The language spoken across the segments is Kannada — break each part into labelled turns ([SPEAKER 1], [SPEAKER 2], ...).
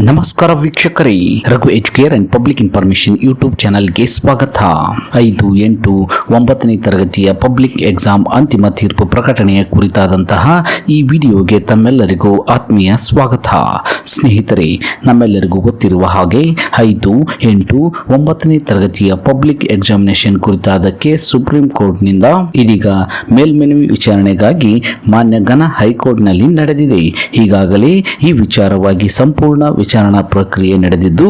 [SPEAKER 1] ನಮಸ್ಕಾರ ವೀಕ್ಷಕರೇ, Raghu Educare and public information YouTube ಚಾನಲ್ಗೆ ಸ್ವಾಗತ. ಐದು, ಎಂಟು, ಒಂಬತ್ತನೇ ತರಗತಿಯ ಪಬ್ಲಿಕ್ ಎಕ್ಸಾಮ್ ಅಂತಿಮ ತೀರ್ಪು ಪ್ರಕಟಣೆಯ ಕುರಿತಾದಂತಹ ಈ ವಿಡಿಯೋಗೆ ತಮ್ಮೆಲ್ಲರಿಗೂ ಆತ್ಮೀಯ ಸ್ವಾಗತ. ಸ್ನೇಹಿತರೆ, ನಮ್ಮೆಲ್ಲರಿಗೂ ಗೊತ್ತಿರುವ ಹಾಗೆ, ಐದು, ಎಂಟು, ಒಂಬತ್ತನೇ ತರಗತಿಯ ಪಬ್ಲಿಕ್ ಎಕ್ಸಾಮಿನೇಷನ್ ಕುರಿತಾದಕ್ಕೆ ಸುಪ್ರೀಂ ಕೋರ್ಟ್ನಿಂದ ಇದೀಗ ಮೇಲ್ಮನವಿ ವಿಚಾರಣೆಗಾಗಿ ಮಾನ್ಯ ಘನ ಹೈಕೋರ್ಟ್ನಲ್ಲಿ ನಡೆದಿದೆ. ಈಗಾಗಲೇ ಈ ವಿಚಾರವಾಗಿ ಸಂಪೂರ್ಣ ವಿಚಾರಣಾ ಪ್ರಕ್ರಿಯೆ ನಡೆದಿದ್ದು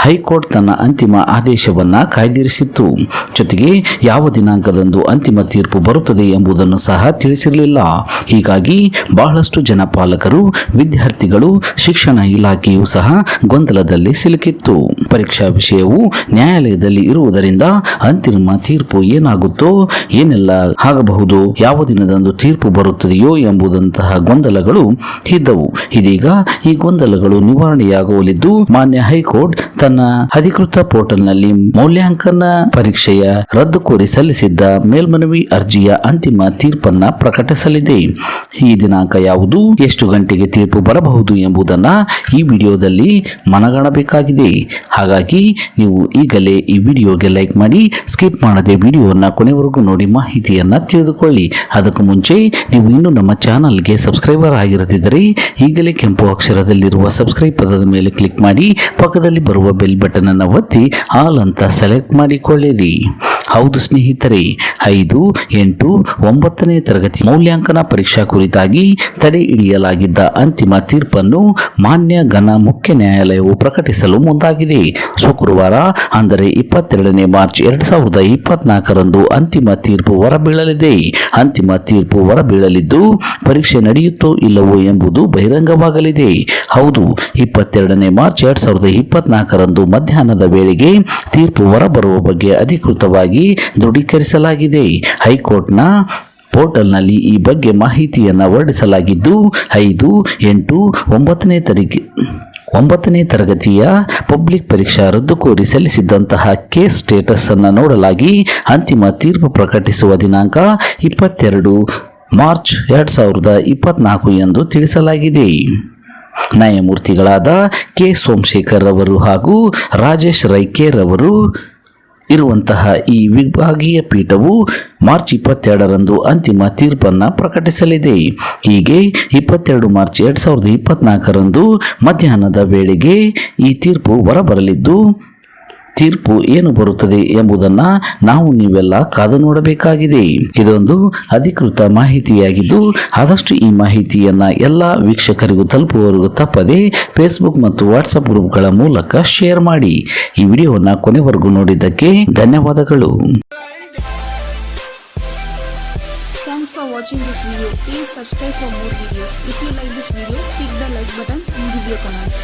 [SPEAKER 1] ಹೈಕೋರ್ಟ್ ತನ್ನ ಅಂತಿಮ ಆದೇಶವನ್ನು ಕಾಯ್ದಿರಿಸಿತ್ತು. ಜೊತೆಗೆ ಯಾವ ದಿನಾಂಕದಂದು ಅಂತಿಮ ತೀರ್ಪು ಬರುತ್ತದೆ ಎಂಬುದನ್ನು ಸಹ ತಿಳಿಸಿರಲಿಲ್ಲ. ಹೀಗಾಗಿ ಬಹಳಷ್ಟು ಜನ ಪಾಲಕರು ವಿದ್ಯಾರ್ಥಿಗಳು, ಶಿಕ್ಷಣ ಇಲಾಖೆಯೂ ಸಹ ಗೊಂದಲದಲ್ಲಿ ಸಿಲುಕಿತ್ತು. ಪರೀಕ್ಷಾ ವಿಷಯವು ನ್ಯಾಯಾಲಯದಲ್ಲಿ ಇರುವುದರಿಂದ ಅಂತಿಮ ತೀರ್ಪು ಏನಾಗುತ್ತೋ, ಏನೆಲ್ಲ ಆಗಬಹುದು, ಯಾವ ದಿನದಂದು ತೀರ್ಪು ಬರುತ್ತದೆಯೋ ಎಂಬುದಂತಹ ಗೊಂದಲಗಳು ಇದ್ದವು. ಇದೀಗ ಈ ಗೊಂದಲಗಳು ನಿವಾರಣೆಯಾಗುವಲಿದ್ದು ಮಾನ್ಯ ಹೈಕೋರ್ಟ್ ತನ್ನ ಅಧಿಕೃತ ಪೋರ್ಟಲ್ನಲ್ಲಿ ಮೌಲ್ಯಾಂಕನ ಪರೀಕ್ಷೆಯ ರದ್ದು ಕೋರಿ ಸಲ್ಲಿಸಿದ್ದ ಮೇಲ್ಮನವಿ ಅರ್ಜಿಯ ಅಂತಿಮ ತೀರ್ಪನ್ನ ಪ್ರಕಟಿಸಲಿದೆ. ಈ ದಿನಾಂಕ ಯಾವುದು, ಎಷ್ಟು ಗಂಟೆಗೆ ತೀರ್ಪು ಬರಬಹುದು ಎಂಬುದನ್ನ ಈ ವಿಡಿಯೋದಲ್ಲಿ ಮನಗಾಣಬೇಕಾಗಿದೆ. ಹಾಗಾಗಿ ನೀವು ಈಗಲೇ ಈ ವಿಡಿಯೋಗೆ ಲೈಕ್ ಮಾಡಿ, ಸ್ಕಿಪ್ ಮಾಡದೆ ವಿಡಿಯೋವನ್ನು ಕೊನೆವರೆಗೂ ನೋಡಿ ಮಾಹಿತಿಯನ್ನ ತಿಳಿದುಕೊಳ್ಳಿ. ಅದಕ್ಕೂ ಮುಂಚೆ ನೀವು ಇನ್ನೂ ನಮ್ಮ ಚಾನಲ್ಗೆ ಸಬ್ಸ್ಕ್ರೈಬರ್ ಆಗಿರದಿದ್ದರೆ ಈಗಲೇ ಕೆಂಪು ಅಕ್ಷರದಲ್ಲಿರುವ ಸಬ್ಸ್ಕ್ರೈಬ್ ಪದದ ಮೇಲೆ ಕ್ಲಿಕ್ ಮಾಡಿ, ಪಕ್ಕದಲ್ಲಿ ಬರುವ ಬೆಲ್ ಬಟನ್ ಅನ್ನು ಒತ್ತಿ ಆಲ್ ಅಂತ ಸೆಲೆಕ್ಟ್ ಮಾಡಿಕೊಳ್ಳಿರಿ. ಹೌದು ಸ್ನೇಹಿತರೆ, ಐದು, ಎಂಟು, ಒಂಬತ್ತನೇ ತರಗತಿ ಮೌಲ್ಯಾಂಕನ ಪರೀಕ್ಷಾ ಕುರಿತಾಗಿ ತಡೆ ಹಿಡಿಯಲಾಗಿದ್ದ ಅಂತಿಮ ತೀರ್ಪನ್ನು ಮಾನ್ಯ ಘನ ಮುಖ್ಯ ನ್ಯಾಯಾಲಯವು ಪ್ರಕಟಿಸಲು ಮುಂದಾಗಿದೆ. ಶುಕ್ರವಾರ, ಅಂದರೆ ಇಪ್ಪತ್ತೆರಡನೇ ಮಾರ್ಚ್ ಎರಡು ಸಾವಿರದ ಇಪ್ಪತ್ನಾಲ್ಕರಂದು ಅಂತಿಮ ತೀರ್ಪು ಹೊರಬೀಳಲಿದೆ. ಅಂತಿಮ ತೀರ್ಪು ಹೊರಬೀಳಲಿದ್ದು, ಪರೀಕ್ಷೆ ನಡೆಯುತ್ತೋ ಇಲ್ಲವೋ ಎಂಬುದು ಬಹಿರಂಗವಾಗಲಿದೆ. ಹೌದು, ಇಪ್ಪತ್ತೆರಡನೇ ಮಾರ್ಚ್ ಎರಡು ಸಾವಿರದ ಇಪ್ಪತ್ನಾಲ್ಕರಂದು ಮಧ್ಯಾಹ್ನದ ವೇಳೆಗೆ ತೀರ್ಪು ಹೊರಬರುವ ಬಗ್ಗೆ ಅಧಿಕೃತವಾಗಿ ದೃಢೀಕರಿಸಲಾಗಿದೆ. ಹೈಕೋರ್ಟ್ನ ಪೋರ್ಟಲ್ನಲ್ಲಿ ಈ ಬಗ್ಗೆ ಮಾಹಿತಿಯನ್ನು ಹೊರಡಿಸಲಾಗಿದ್ದು, ಐದು, ಎಂಟು, ಒಂಬತ್ತನೇ ತಾರೀಕು, ಒಂಬತ್ತನೇ ತರಗತಿಯ ಪಬ್ಲಿಕ್ ಪರೀಕ್ಷಾ ರದ್ದು ಕೋರಿ ಸಲ್ಲಿಸಿದ್ದಂತಹ ಕೇಸ್ ಸ್ಟೇಟಸ್ ಅನ್ನು ನೋಡಲಾಗಿ ಅಂತಿಮ ತೀರ್ಪು ಪ್ರಕಟಿಸುವ ದಿನಾಂಕ ಇಪ್ಪತ್ತೆರಡು ಮಾರ್ಚ್ ಎರಡು ಸಾವಿರದ ಇಪ್ಪತ್ನಾಲ್ಕು ಎಂದು ತಿಳಿಸಲಾಗಿದೆ. ನ್ಯಾಯಮೂರ್ತಿಗಳಾದ ಕೆ ಸೋಮಶೇಖರ್ ಅವರು ಹಾಗೂ ರಾಜೇಶ್ ರೈಕೇರ್ ಅವರು ಇರುವಂತಹ ಈ ವಿಭಾಗೀಯ ಪೀಠವು ಮಾರ್ಚ್ ಇಪ್ಪತ್ತೆರಡರಂದು ಅಂತಿಮ ತೀರ್ಪನ್ನು ಪ್ರಕಟಿಸಲಿದೆ. ಹೀಗೆ ಇಪ್ಪತ್ತೆರಡು ಮಾರ್ಚ್ ಎರಡು ಸಾವಿರದ ಇಪ್ಪತ್ನಾಲ್ಕರಂದು ಮಧ್ಯಾಹ್ನದ ವೇಳೆಗೆ ಈ ತೀರ್ಪು ಹೊರಬರಲಿದ್ದು ತೀರ್ಪು ಏನು ಬರುತ್ತದೆ ಎಂಬುದನ್ನು ನಾವು ನೀವೆಲ್ಲ ಕಾದು ನೋಡಬೇಕಾಗಿದೆ ಇದೊಂದು ಅಧಿಕೃತ ಮಾಹಿತಿಯಾಗಿದ್ದು ಆದಷ್ಟು ಈ ಮಾಹಿತಿಯನ್ನು ಎಲ್ಲ ವೀಕ್ಷಕರಿಗೂ ತಲುಪುವವರೆಗೂ ತಪ್ಪದೆ ಫೇಸ್ಬುಕ್ ಮತ್ತು ವಾಟ್ಸಪ್ ಗ್ರೂಪ್ಗಳ ಮೂಲಕ ಶೇರ್ ಮಾಡಿ ಈ ವಿಡಿಯೋವನ್ನು ಕೊನೆವರೆಗೂ ನೋಡಿದ್ದಕ್ಕೆ ಧನ್ಯವಾದಗಳು
[SPEAKER 2] Thanks for watching this video. Please subscribe for more videos. If you like this video, click the like buttons and give your comments.